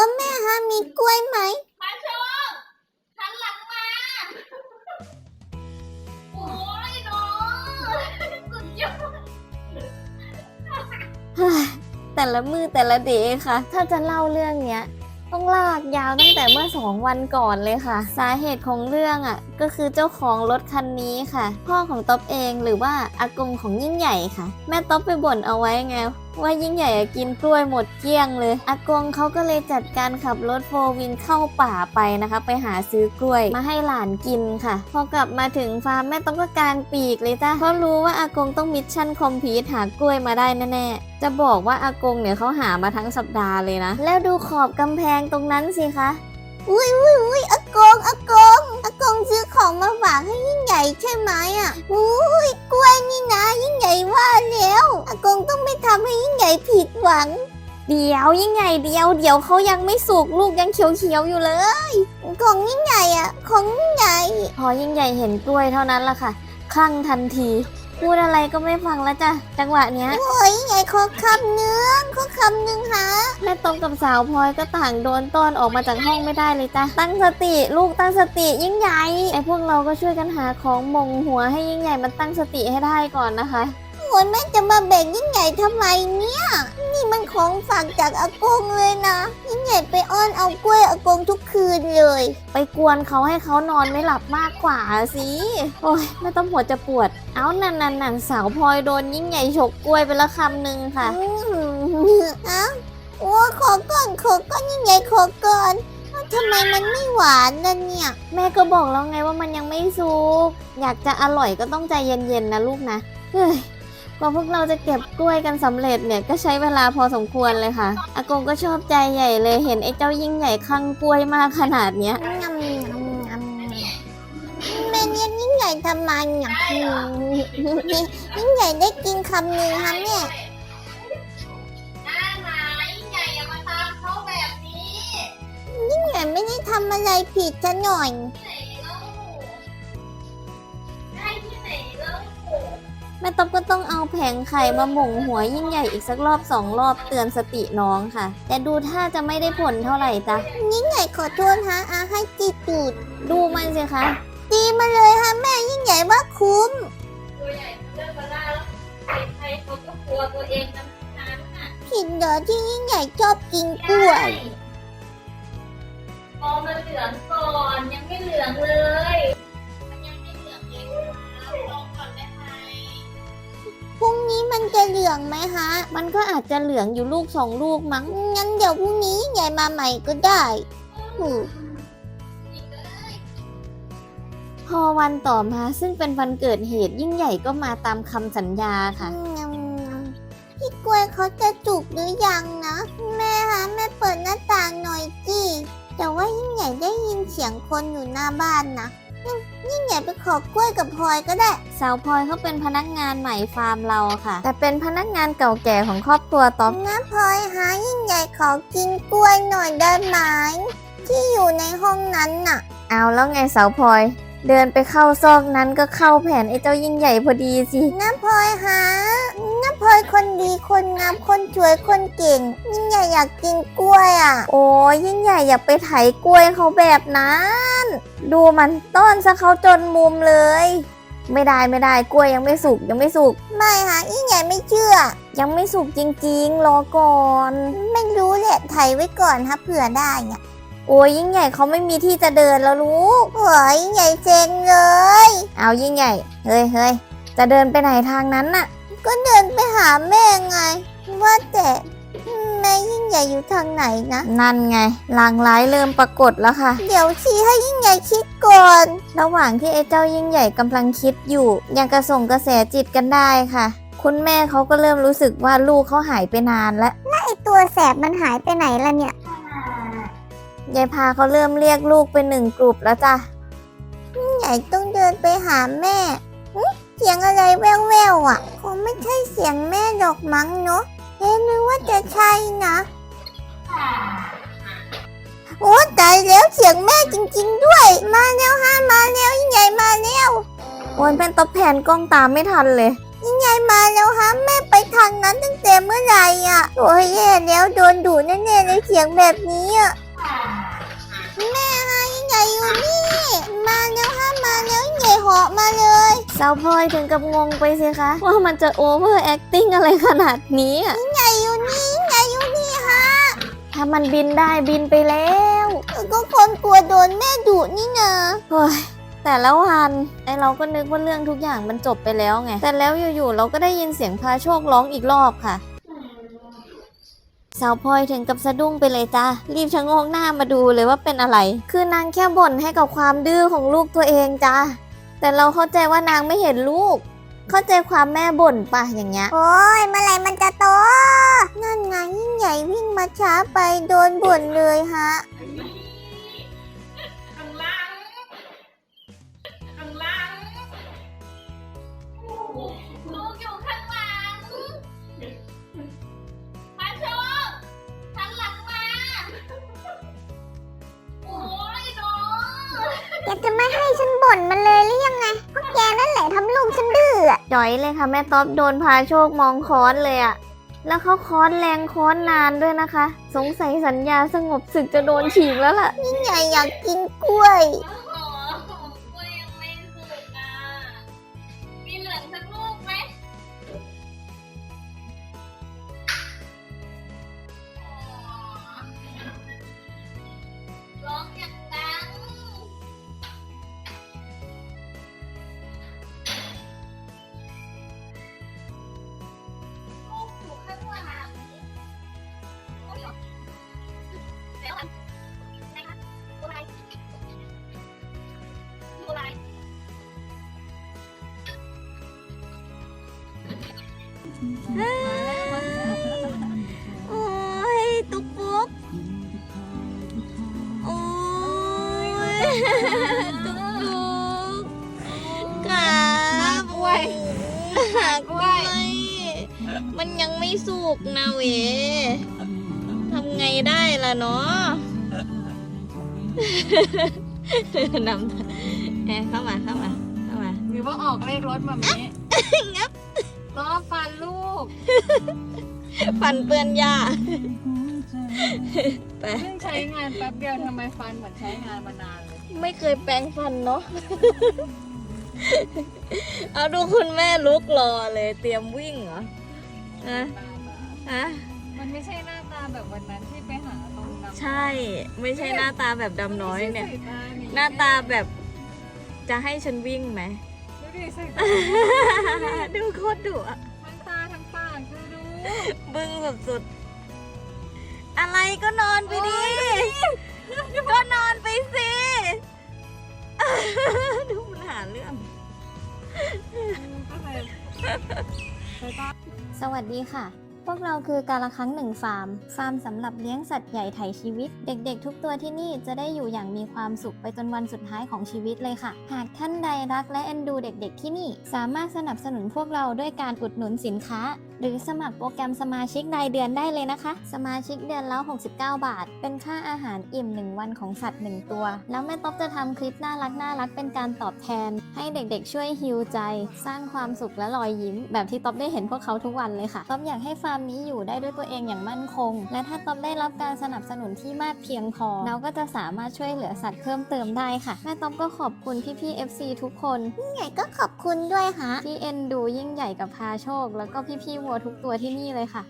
อแม่ฮะมีกล้วยไหมมาชมหันหลังมา โอ้ยน้องสุดยอดเฮ้ยแต่ละมือแต่ละเดย์ค่ะ ถ้าจะเล่าเรื่องเนี้ย ต้องลากยาวตั้งแต่เมื่อสองวันก่อนเลยค่ะ สาเหตุของเรื่องอะ ก็คือเจ้าของรถคันนี้ค่ะ พ่อของต๊อบเองหรือว่าอากงของยิ่งใหญ่ค่ะ แม่ต๊อบไปบ่นเอาไว้ไง ว่ายิ่งใหญ่กินกล้วยหมดเกลี้ยงเลยอากงเขาก็เลยจัดการขับรถโฟร์วินเข้าป่าไปนะคะ ไปหาซื้อกล้วยมาให้หลานกินค่ะ พอกลับมาถึงฟาร์มแม่ต้องก็กางปีกเลยจ้ะเพราะรู้ว่าอากงต้องมิชชั่นคอมพีทหากล้วยมาได้แน่ๆจะบอกว่าอากงเนี่ยเขาหามาทั้งสัปดาห์เลยนะ แล้วดูขอบกำแพงตรงนั้นสิคะอุ้ยอุ้ยอุ้ยอากงอากง อากงซื้อของมาฝากให้ยิ่งใหญ่ใช่ไหมอะอุ้ยกล้วยนี่นะ ยิ่งใหญ่ว่าแล้วอากงต้องไม่ทำให้ยิ่งใหญ่ผิดหวัง เดี๋ยวยิ่งใหญ่เดียวเดี๋ยวเขายังไม่สุกลูกยังเขียวๆอยู่เลย ของยิ่งใหญ่อะ ของยิ่งใหญ่ พอยิ่งใหญ่เห็นกล้วยเท่านั้นละค่ะคลั่งทันที พูดอะไรก็ไม่ฟังแล้วจ้ะจังหวะเนี้ย โอ้ยยิ่งใหญ่ขอคำเนื้อขอคำหนึ่งฮะแม่ตรงกับสาวพลอยก็ต่างโดนต้อนออกมาจากห้องไม่ได้เลยจ้ะตั้งสติลูกตั้งสติยิ่งใหญ่ไอพวกเราก็ช่วยกันหาของมงหัวให้ยิ่งใหญ่มันตั้งสติให้ได้ก่อนนะคะ โอ้ยแม่จะมาแบ่งยิ่งใหญ่ทำไมเนี่ย นี่มันของฝากจากอากงเลยนะ ยิ่งใหญ่ไปอ้อนเอากล้วยอากงทุกคืนเลย ไปกวนเขาให้เขานอนไม่หลับมากกว่าสิโอ้ยไม่ต้องหัวจะปวด เอานันนันนันสาวพลอยโดนยิ่งใหญ่ฉกกล้วยไปละคำหนึ่งค่ะอืมเอ้าโอ้ขอก่อนขอก่อนยิ่งใหญ่ขอก่อนเอ้าทำไมมันไม่หวานล่ะเนี่ย แม่ก็บอกแล้วไงว่ามันยังไม่สุก อยากจะอร่อยก็ต้องใจเย็นๆนะลูกนะ เฮ้ย กว่าพวกเราจะเก็บกล้วยกันสำเร็จเนี่ยก็ใช้เวลาพอสมควรเลยค่ะ อากงก็ชอบใจใหญ่เลยเห็นไอ้เจ้ายิ่งใหญ่คลั่งกล้วยมากขนาดเนี้ยงำงำงำแม่เรียกยิ่งใหญ่ทำไมเนี่ยอืมยิ่งใหญ่ได้กินคำหนึ่งฮะแม่หน้าหมายิ่งใหญ่อย่ามาตามเขาแบบนี้ยิ่งใหญ่ไม่ได้ทำอะไรผิดจะหน่อย แม่ต๊อบก็ต้องเอาแผงไข่มาหม่งหัวยิ่งใหญ่อีกสักรอบสองรอบเตือนสติน้องค่ะ แต่ดูท่าจะไม่ได้ผลเท่าไหร่จ้ะยิ่งใหญ่ขอโทษฮะอาให้จีตูดดูมันสิคะตีมาเลยฮะแม่ยิ่งใหญ่ว่าคุ้มตัวใหญ่เรื่องมาล่าแล้วใครๆเขาก็กลัวตัวเองทั้งนั้นน่ะผิดเหรอที่ยิ่งใหญ่ชอบกินกล้วยพอมันเหลืองก่อนยังไม่เหลืองเลย ไหมฮะ มันก็อาจจะเหลืองอยู่ลูกสองลูกมั้ง งั้นเดี๋ยวพรุ่งนี้ยิ่งใหญ่มาใหม่ก็ได้อืมพอวันต่อมาซึ่งเป็นวันเกิดเหตุยิ่งใหญ่ก็มาตามคำสัญญาค่ะงำพี่กล้วยเขาจะจุกหรือยังนะ แม่ฮะแม่เปิดหน้าต่างหน่อยจีแต่ว่ายิ่งใหญ่ได้ยินเสียงคนอยู่หน้าบ้านนะอืม ยิ่งใหญ่ไปขอกล้วยกับพลอยก็ได้ สาวพลอยเขาเป็นพนักงานใหม่ฟาร์มเราค่ะ แต่เป็นพนักงานเก่าแก่ของครอบครัวต๊อบน้าพลอยหายิ่งใหญ่ขอกินกล้วยหน่อยได้ไหมที่อยู่ในห้องนั้นน่ะ เอาแล้วไงสาวพลอย เดินไปเข้าซอกนั้นก็เข้าแผนไอ้เจ้ายิ่งใหญ่พอดีสิน้าพลอยหาน้าพลอ ยคนดีคนงามคนสวยคนเก่ง ยิ่งใหญ่อยากกินกล้วยอะ โอ้ยยิ่งใหญ่อย่าไปไถกล้วยเขาแบบนั้น ดูมันต้อนซะเขาจนมุมเลย ไม่ได้ไม่ได้กล้วยยังไม่สุกยังไม่สุก ไม่ฮะยิ่งใหญ่ไม่เชื่อ ยังไม่สุกจริงๆ รอก่อน ไม่รู้แหละไถไว้ก่อนฮะเผื่อได้เนี่ยโอ้ยยิ่งใหญ่เขาไม่มีที่จะเดินแล้วลูกโอ้ยยิ่งใหญ่เซ็งเลย เอายิ่งใหญ่ เฮ้ยเฮ้ยจะเดินไปไหนทางนั้นน่ะ ก็เดินไปหาแม่ไง ว่าแต่แม่ยิ่งใหญ่อยู่ทางไหนนะ นั่นไงลางร้ายเริ่มปรากฏแล้วค่ะ เดี๋ยวชี้ให้ยิ่งใหญ่คิดก่อน ระหว่างที่ไอ้เจ้ายิ่งใหญ่กำลังคิดอยู่ ยังกระส่งกระแสจิตกันได้ค่ะ คุณแม่เขาก็เริ่มรู้สึกว่าลูกเขาหายไปนานแล้วไอตัวแสบมันหายไปไหนล่ะเนี่ยยายพาเขาเริ่มเรียกลูกเป็นหนึ่งกลุ่มแล้วจ้ะยิ่งใหญ่ต้องเดินไปหาแม่หึ เสียงอะไรแว่วๆอะ คงไม่ใช่เสียงแม่ดอกมั้งเนาะเอ๊ะนึกว่าจะใช่นะ โอ้ตายแล้วเสียงแม่จริง ๆ ด้วย มาแล้วฮะมาแล้วยิ่งใหญ่มาแล้วโอนเป็นตบแผนกล้องตามไม่ทันเลย ยิ่งใหญ่มาแล้วฮะแม่ไปทางนั้นตั้งแต่เมื่อไหร่อะ โอ้ยแย่แล้วโดนดุแน่ๆเลยเสียงแบบนี้อะ นี่ มาแล้วฮะมาแล้วยิ่งใหญ่เหาะมาเลยสาวพลอยถึงกับงงไปสิคะ ว่ามันจะโอเวอร์แอคติ้งอะไรขนาดนี้อะยิ่งใหญ่อยู่นี่ยิ่งใหญ่อยู่นี่ฮะถ้ามันบินได้บินไปแล้วก็คนกลัวโดนแม่ดุนี่นะเฮ้ยแต่ละวันไอเราก็นึกว่าเรื่องทุกอย่างมันจบไปแล้วไง แต่แล้วอยู่ๆเราก็ได้ยินเสียงพาโชคร้องอีกรอบค่ะ สาวพลอยถึงกับสะดุ้งไปเลยจ้ารีบชะงงกหน้ามาดูเลยว่าเป็นอะไร คือนางแค่บ่นให้กับความดื้อของลูกตัวเองจ้าแต่เราเข้าใจว่านางไม่เห็นลูก เข้าใจความแม่บ่นปะอย่างเงี้ย โอ้ยเมื่อไหร่มันจะโต นั่นไงยิ่งใหญ่วิ่งมาช้าไปโดนบ่นเลยฮะ จ๋อยเลยค่ะแม่ต๊อบโดนพาโชคมองค้อนเลยอะแล้วเขาค้อนแรงค้อนนานด้วยนะคะ สงสัยสัญญาสงบศึกจะโดนฉีกแล้วล่ะ นี่ใหญ่อยากกินกล้วย โอ้ยตุ๊กปุ๊กโอ้ยตุ๊กปุ๊กครับกล้วยหากล้วย มันยังไม่สุกนะเวทำไงได้ล่ะเนาะนำแอบเข้ามาเข้ามาเข้ามาหรือว่าออกเลขรถมามีงับ ล้อฟันลูก ฟันเปื้อนหญ้า ไป เพิ่งใช้งานแป๊บเดียวทำไมฟันเหมือนใช้งานมานานเลยไม่เคยแปรงฟันเนาะ เอาดูคุณแม่ลุกรอเลย เตรียมวิ่งเหรอฮะฮะมันไม่ใช่หน้าตาแบบวันนั้นที่ไปหาตรงน้ำใช่ ไม่ใช่หน้าตาแบบดำน้อยเนี่ยไม่ใช่สตมีหน้าตาแบบจะให้ฉันวิ่งไหม ดูดิใส่ตาดูโคตรดุอะทั้งตาทั้งปากคือดูบึ้งสุดๆ อะไรก็นอนไปดิ ก็นอนไปสิ ดูมันหาเรื่อง ก็เลยใส่ตา สวัสดีค่ะ พวกเราคือการละครั้งหนึ่งฟาร์ม ฟาร์มสำหรับเลี้ยงสัตว์ใหญ่ไถ่ชีวิต เด็กๆ ทุกตัวที่นี่จะได้อยู่อย่างมีความสุขไปจนวันสุดท้ายของชีวิตเลยค่ะ หากท่านใดรักและเอ็นดูเด็กๆที่นี่ สามารถสนับสนุนพวกเราด้วยการอุดหนุนสินค้า หรือสมัครโปรแกรมสมาชิกรายเดือนได้เลยนะคะ สมาชิกเดือนละ 69 บาท เป็นค่าอาหารอิ่ม 1 วันของสัตว์ 1 ตัว แล้วแม่ต๊อบจะทำคลิปน่ารักน่ารักๆเป็นการตอบแทน ให้เด็กๆช่วยฮิวใจ สร้างความสุขและรอยยิ้ม แบบที่ต๊อบได้เห็นพวกเขาทุกวันเลยค่ะต๊อบอยากให้ฟาร์มนี้อยู่ได้ด้วยตัวเองอย่างมั่นคง และถ้าต๊อบได้รับการสนับสนุนที่มากเพียงพอเราก็จะสามารถช่วยเหลือสัตว์เพิ่มเติมได้ค่ะแม่ต๊อบก็ขอบคุณพี่ๆ FC ทุกคนยิ่งใหญ่ก็ขอบคุณด้วยฮะที่เอ็นดูยิ่งใหญ่กับพาโชค แล้วก็พี่ๆวัวทุกตัวที่นี่เลยค่ะ